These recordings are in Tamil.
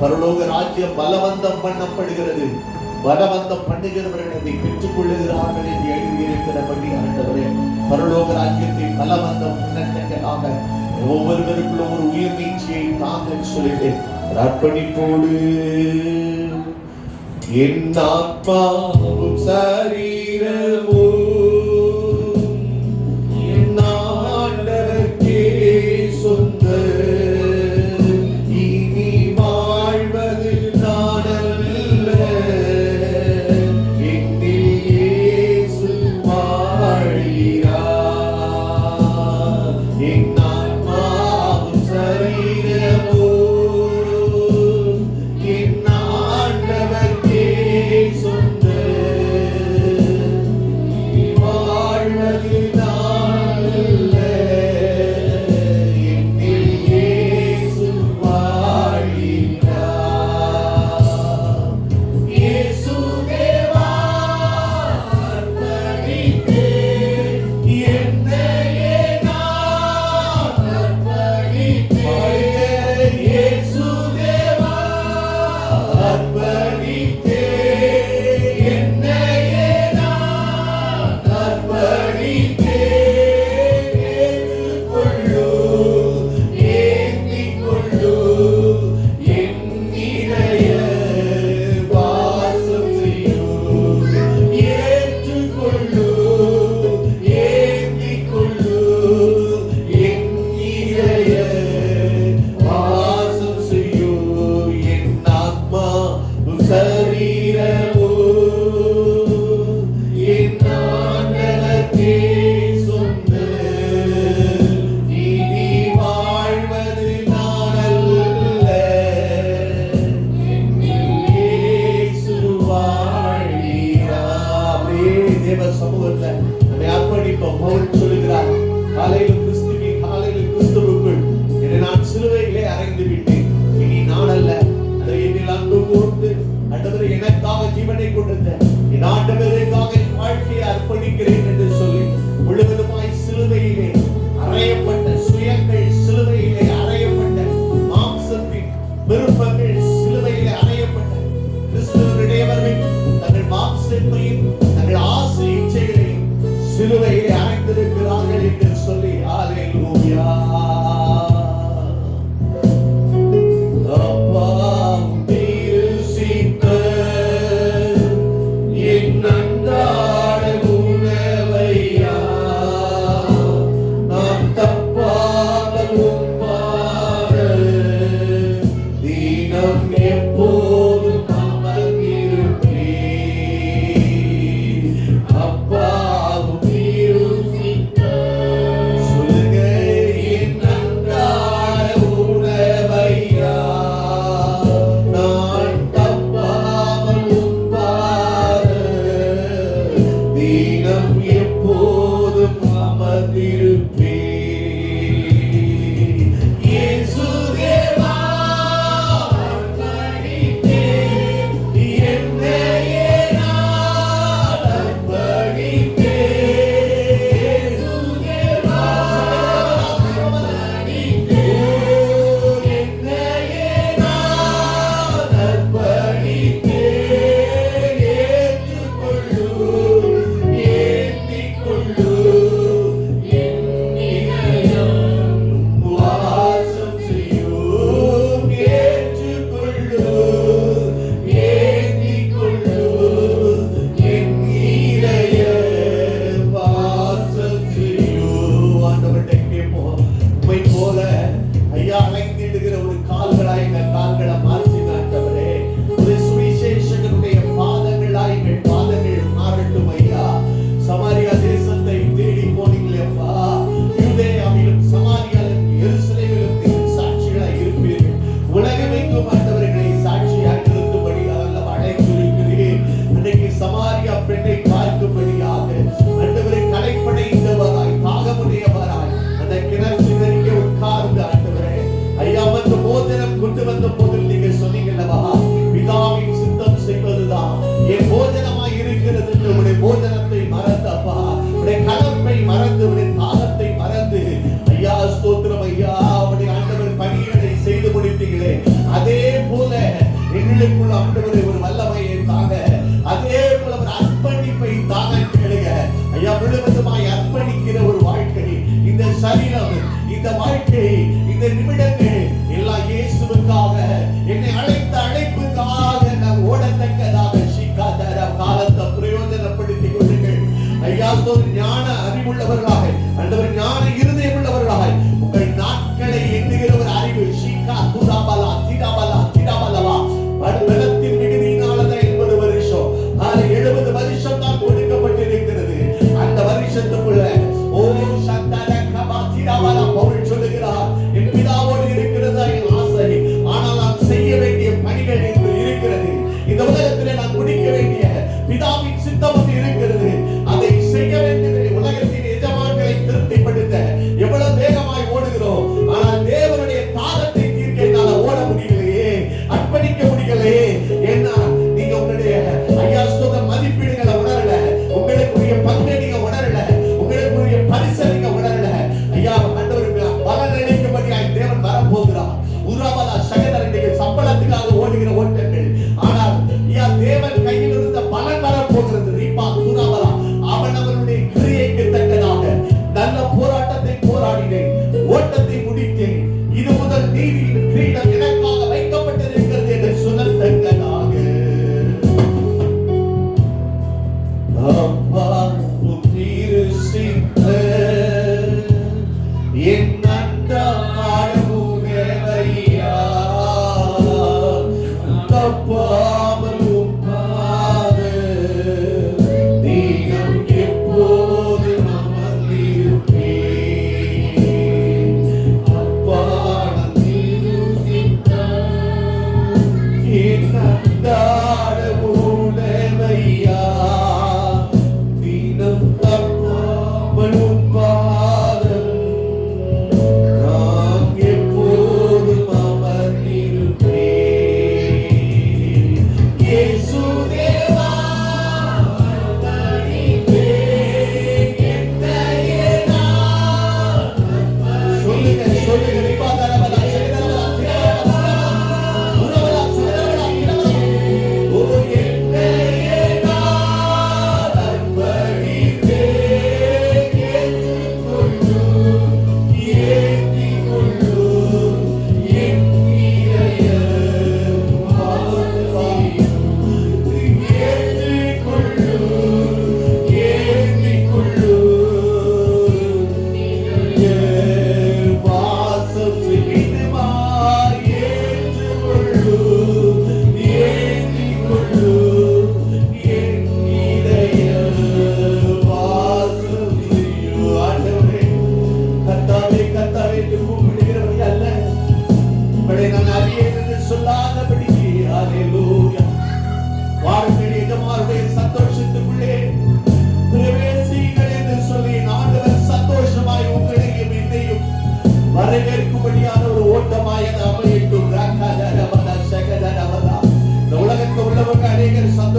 பரலோக ராஜ்யம் பலவந்தம் பண்ணப்படுகிறது. பலவந்தம் பண்ணுகிறவர்கள் அதை பெற்றுக் கொள்ளுகிறார்கள் என்று எழுதியிருக்கிறபடி ஆண்டவரே. பரலோக ராஜ்யத்தை பலவந்தம் முன்னேற்றங்களாக ஒவ்வொருவருக்குள்ள ஒரு உயிர் நீச்சியை தாங்க சொல்லிட்டு அர்ப்பணிப்போடு. என் ஆத்மாவும் சரீரமும் ¿Qué te vale?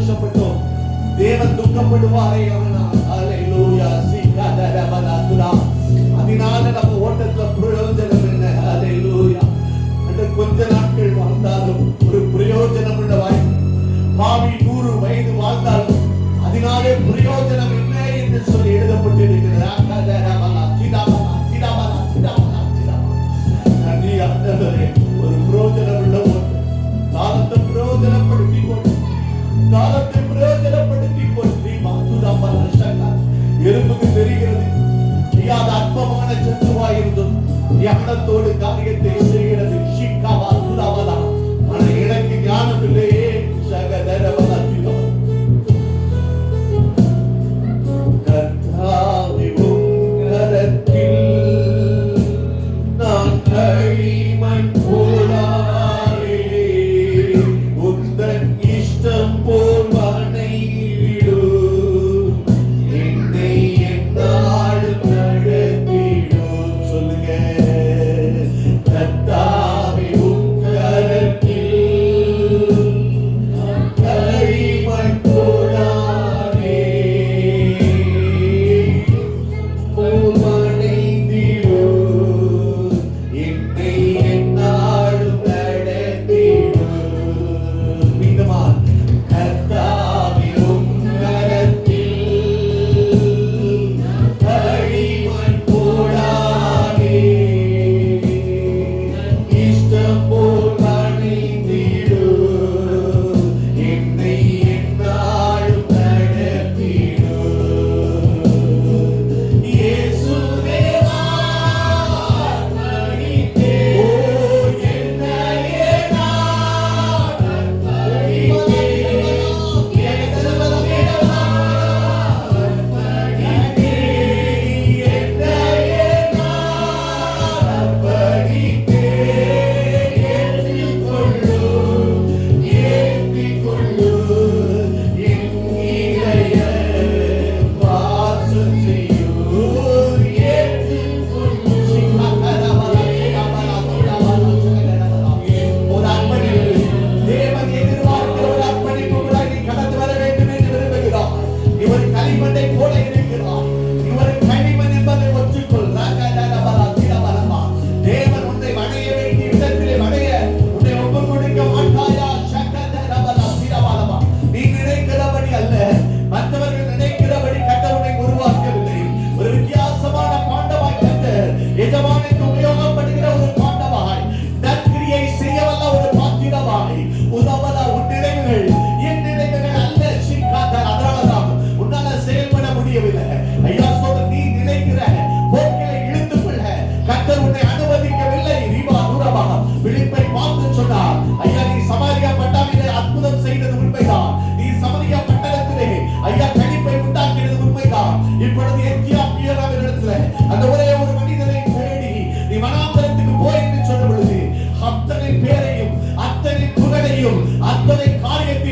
சந்தோஷப்பட்டோம் தேவன் துக்கப்படுவாரே அதனால நம்ம ஓட்டத்துல பிரயோஜனம் என்ன அலையிலூயா அந்த கொஞ்ச நாட்கள் வாழ்ந்தாலும் ஒரு பிரயோஜனம் உள்ள வாழ்க்கை பாவி நூறு வயது வாழ்ந்தாலும் அதனாலே பிரயோஜனம் என்ன என்று சொல்லி எழுதப்பட்டிருக்கிறது பாதத்தை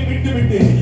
அத்தனை விட்டுவிட்டு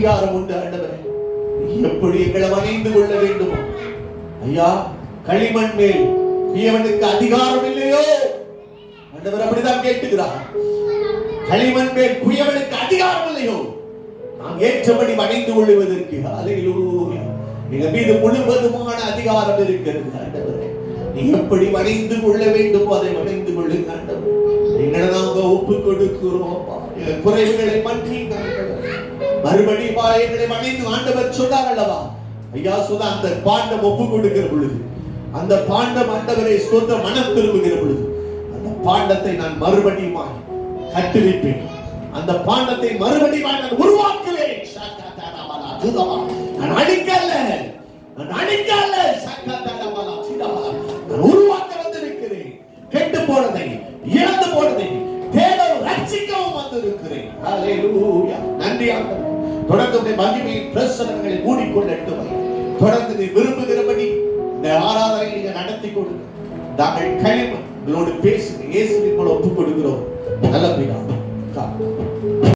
அதிகாரம் உண்டு ஆண்டவரே. எப்படி எங்களை வணைந்து கொள்ள வேண்டுமோ? ஐயா களிமண் மேல் குயவனுக்கு அதிகாரம் இல்லையோ? ஆண்டவர் அப்படிதான் கேட்டுகிறார். களிமண் மேல் குயவனுக்கு அதிகாரம் இல்லையோ? நாம் ஏற்றபடி வணைந்து கொள்வதற்கு அலையிலூயா எங்க மீது முழுவதுமான அதிகாரம் இருக்கிறது ஆண்டவரே. நீ எப்படி வணைந்து கொள்ள வேண்டுமோ அதை வணைந்து கொள்ளுங்க ஆண்டவர். எங்களை நாங்க ஒப்பு கொடுக்கிறோம் குறைவுகளை மன்னிங்க ஆண்டவர். மறுபடியும் எங்களை வணைந்து ஆண்டவர் சொன்னார் அல்லவா? ஐயா சொன்ன அந்த பாண்டம் ஒப்பு கொடுக்கிற பொழுது அந்த பாண்டம் ஆண்டவரை சொந்த மனம் திரும்புகிற பொழுது அந்த பாண்டத்தை நான் மறுபடியும் கட்டுவிப்பேன். அந்த பாண்டத்தை மறுபடியும் நான் உருவாக்குவேன். நான் அடிக்கல நான் அடிக்கல தொடர்ந்து மகிமை பிரசனங்களை மூடிக்கொள்ளட்டும் தொடர்ந்து நீ விரும்புகிறபடி இந்த ஆராதனை நீங்க நடத்தி கொடுங்க நாங்கள் களிமண் உங்களோடு பேசுங்க இயேசுவின் மூலம் ஒப்புக் கொடுக்கிறோம். நல்ல பிதா